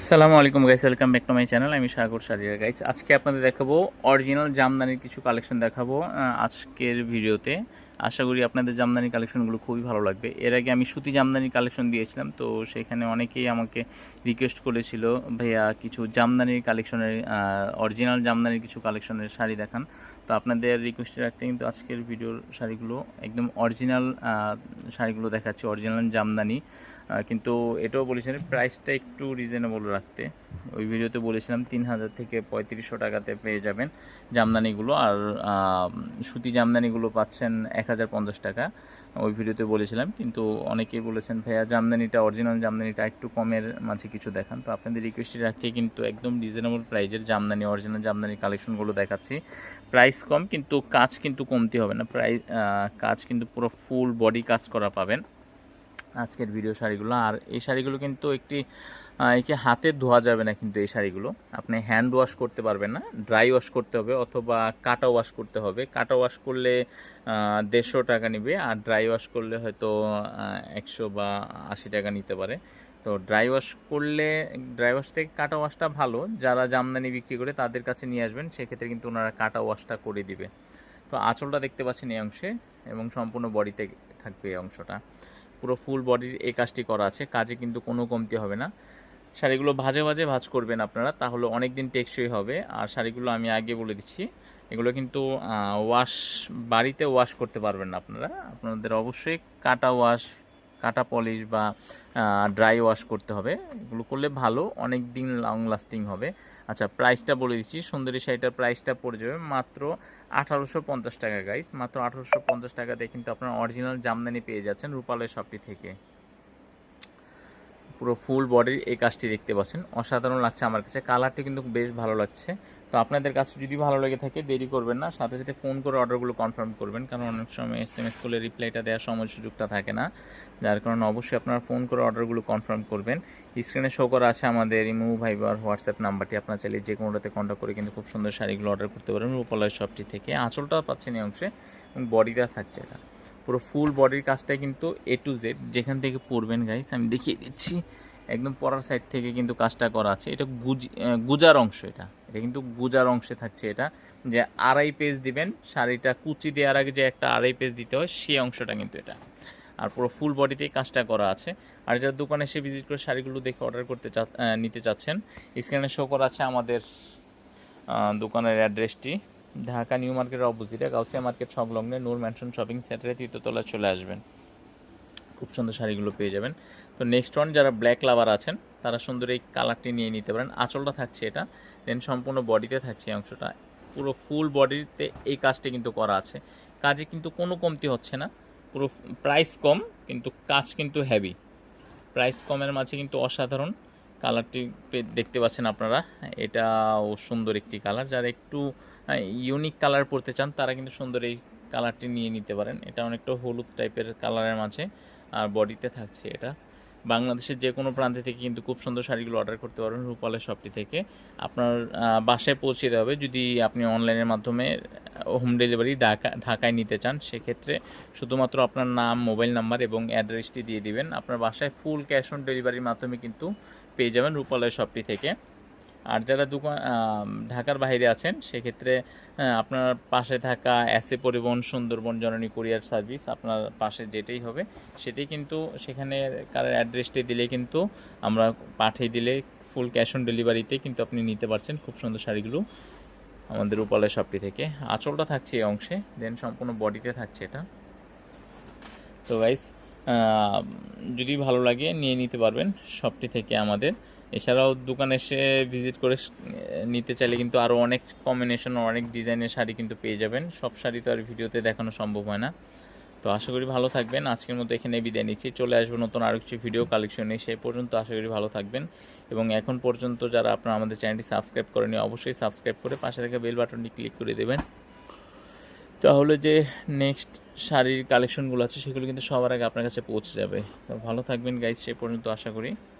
আসসালামু আলাইকুম guys welcome back to my channel আমি সাগর সারিয়া গাইস আজকে আপনাদের দেখাবো অরিজিনাল জামদানির কিছু কালেকশন দেখাবো আজকের ভিডিওতে আশা করি আপনাদের জামদানি কালেকশনগুলো খুবই ভালো লাগবে। এর আগে আমি সুতি জামদানি কালেকশন দিয়েছিলাম, তো সেখানে অনেকেই আমাকে রিকোয়েস্ট করেছিল, ভাইয়া, কিছু জামদানির কালেকশনের অরিজিনাল জামদানির কিছু কালেকশনের শাড়ি দেখান। তো আপনাদের রিকোয়েস্ট রাখতে কিন্তু আজকের ভিডিওর শাড়িগুলো একদম অরিজিনাল শাড়িগুলো দেখাচ্ছি অরিজিনাল জামদানি। কিন্তু এটাও বলেছিলেন প্রাইসটা একটু রিজনেবল রাখতে। ওই ভিডিওতে বলেছিলাম তিন হাজার থেকে পঁয়ত্রিশশো টাকাতে পেয়ে যাবেন জামদানিগুলো। আর সুতি জামদানিগুলো পাচ্ছেন এক হাজার পঞ্চাশ টাকা। ওই ভিডিওতে বলেছিলাম, কিন্তু অনেকেই বলেছেন, ভাইয়া, জামদানিটা অরিজিনাল জামদানিটা একটু কমের মাঝে কিছু দেখান। তো আপনাদের রিকোয়েস্টে রাখতে কিন্তু একদম রিজনেবল প্রাইজের জামদানি অরিজিনাল জামদানি কালেকশনগুলো দেখাচ্ছি। প্রাইস কম, কিন্তু কাজ কিন্তু কমতি হবে না। প্রাইস কাজ কিন্তু পুরো ফুল বডি কাজ করা পাবেন। আজকের ভিডিও শাড়িগুলো। আর এই শাড়িগুলো কিন্তু একটি একে হাতে ধোয়া যাবে না কিন্তু এই শাড়িগুলো। আপনি হ্যান্ড ওয়াশ করতে পারবেন না ড্রাই ওয়াশ করতে হবে অথবা কাটা ওয়াশ করতে হবে। কাটা ওয়াশ করলে দেড়শো টাকা নেবে আর ড্রাই ওয়াশ করলে হয়তো একশো বা আশি টাকা নিতে পারে। তো ড্রাই ওয়াশ করলে ড্রাই ওয়াশ থেকে কাটা ওয়াশটা ভালো। যারা জামদানি বিক্রি করে তাদের কাছে নিয়ে আসবেন, সেক্ষেত্রে কিন্তু ওনারা কাটা ওয়াশটা করে দিবে। তো আঁচলটা দেখতে পাচ্ছেন এই অংশে এবং সম্পূর্ণ বডিতে থাকবে এই অংশটা। পুরো ফুল বডির এই কাজটি করা আছে, কাজে কিন্তু কোনো কমতি হবে না। শাড়িগুলো ভাজে ভাজে ভাজ করবেন আপনারা, তাহলে অনেক দিন টেকসই হবে। আর শাড়িগুলো আমি আগে বলে দিচ্ছি, এগুলো কিন্তু ওয়াশ বাড়িতে ওয়াশ করতে পারবেন না আপনারা। আপনাদের অবশ্যই কাটা ওয়াশ কাটা পলিশ বা ড্রাই ওয়াশ করতে হবে। এগুলো করলে ভালো অনেক দিন লং লাস্টিং হবে। আচ্ছা প্রাইসটা বলে দিচ্ছি। সুন্দরী শাড়িটার প্রাইসটা পড়ে যাবে মাত্র আঠারোশো পঞ্চাশ টাকা গাইস মাত্র আঠারোশো পঞ্চাশ টাকা দিয়ে কিন্তু আপনার অরিজিনাল জামদানি পেয়ে যাচ্ছেন রূপালয় শপটি থেকে। পুরো ফুল বডির এই কাজটি দেখতে পাচ্ছেন। অসাধারণ লাগছে আমার কাছে। কালারটি কিন্তু বেশ ভালো লাগছে। তো আপনাদের কাছে যদি ভালো লেগে থাকে, দেরি করবেন না। সাথে সাথে ফোন করে অর্ডারগুলো কনফার্ম করবেন, কারণ অনেক সময় এস এম এস করলে রিপ্লাইটা দেওয়ার সময় সুযোগটা থাকে না। যার কারণে অবশ্যই আপনারা ফোন করে অর্ডারগুলো কনফার্ম করবেন। স্ক্রিনে শো করা আছে আমাদের ইমু ভাইবার হোয়াটসঅ্যাপ নাম্বারটি। আপনার চাইলে যে কোনোটাতে কন্ট্যাক্ট করে কিন্তু খুব সুন্দর শাড়িগুলো অর্ডার করতে পারবেন রূপালয় শপটি থেকে। আঁচলটা পাচ্ছেন এই অংশে এবং বডিটা থাকছে এটা। পুরো ফুল বডির কাজটা কিন্তু এ টু জেড যেখান থেকে পরবেন গাইস আমি দেখিয়ে দিচ্ছি। একদম পরার সাইড থেকে কিন্তু কাজটা করা আছে। এটা গুজ গুজার অংশ এটা। এটা কিন্তু গুজার অংশে থাকছে এটা। যে আড়াই পেজ দিবেন, শাড়িটা কুচি দেওয়ার আগে যে একটা আড়াই পেজ দিতে হয়, সেই অংশটা কিন্তু এটা। আর পুরো ফুল বডিতেই কাজটা করা আছে। আর যারা দোকানে এসে ভিজিট করে শাড়িগুলো দেখে অর্ডার করতে চা নিতে চাচ্ছেন স্ক্রিনে শো করা আছে আমাদের দোকানের অ্যাড্রেসটি ঢাকা নিউ মার্কেটের অপোজিটে, গাউসিয়া মার্কেট সংলগ্নে নূর ম্যানশন শপিং সেন্টারে তৃতীয়তলায় চলে আসবেন। খুব সুন্দর শাড়িগুলো পেয়ে যাবেন। তো নেক্সট ওয়ান যারা ব্ল্যাক লাভার আছেন, তারা সুন্দর এই কালারটি নিয়ে নিতে পারেন। আঁচলটা থাকছে এটা দেন সম্পূর্ণ বডিতে থাকছে এই অংশটা। পুরো ফুল বডিতে এই কাজটি কিন্তু করা আছে। কাজে কিন্তু কোনো কমতি হচ্ছে না। পুরো প্রাইস কম, কিন্তু কাজ কিন্তু হেভি প্রাইস কমের মাঝে কিন্তু অসাধারণ কালারটি দেখতে পাচ্ছেন আপনারা। এটাও সুন্দর একটি কালার যারা একটু ইউনিক কালার পরতে চান, তারা কিন্তু সুন্দর এই কালারটি নিয়ে নিতে পারেন। এটা অনেকটা হলুদ টাইপের কালারের মাঝে, আর বডিতে থাকছে এটা। বাংলাদেশের যে কোনো প্রান্তে থেকে কিন্তু খুব সুন্দর শাড়িগুলো অর্ডার করতে পারবেন রূপালের শপটি থেকে। আপনার বাসায় পৌঁছে দেওয়া হবে। যদি আপনি অনলাইনের মাধ্যমে হোম ডেলিভারি ঢাকা, ঢাকায় নিতে চান, সেক্ষেত্রে শুধুমাত্র আপনার নাম মোবাইল নাম্বার এবং অ্যাড্রেসটি দিয়ে দিবেন। আপনার বাসায় ফুল ক্যাশ অন ডেলিভারির মাধ্যমে কিন্তু পেয়ে যাবেন রূপালয় শপটি থেকে। আর যারা দোকান ঢাকার বাইরে আছেন, সেক্ষেত্রে আপনার পাশে থাকা এসএ পরিবহন, সুন্দরবন জননী কুরিয়ার সার্ভিস আপনার পাশে যেটাই হবে, সেটাই কিন্তু সেখানে কার অ্যাড্রেসটি দিলে কিন্তু আমরা পাঠিয়ে দিলে ফুল ক্যাশ অন ডেলিভারিতে কিন্তু আপনি নিতে পারছেন খুব সুন্দর শাড়িগুলো আমাদের উপালয় শপটি থেকে। আঁচলটা থাকছে এই অংশে, দেন সম্পূর্ণ বডিতে থাকছে এটা। তো গাইস যদি ভালো লাগে নিয়ে নিতে পারবেন শপটি থেকে আমাদের। এছাড়াও দোকানে এসে ভিজিট করে নিতে চাইলে কিন্তু আরও অনেক কম্বিনেশন অনেক ডিজাইনের শাড়ি কিন্তু পেয়ে যাবেন। সব শাড়ি তো আর ভিডিওতে দেখানো সম্ভব হয় না। তো আশা করি ভালো থাকবেন। আজকের মতো এখানে বিদায় নিচ্ছি। চলে আসব নতুন আরও কিছু ভিডিও কালেকশনে সেই পর্যন্ত আশা করি ভালো থাকবেন। এবং এখন পর্যন্ত যারা আপনারা আমাদের চ্যানেলটি সাবস্ক্রাইব করেনি অবশ্যই সাবস্ক্রাইব করে পাশে থেকে বেল বাটনটি ক্লিক করে দেবেন। তাহলে যে নেক্সট শাড়ির কালেকশনগুলো আছে, সেগুলো কিন্তু সবার আগে আপনার কাছে পৌঁছে যাবে। তো ভালো থাকবেন গাইজ সে পর্যন্ত আশা করি।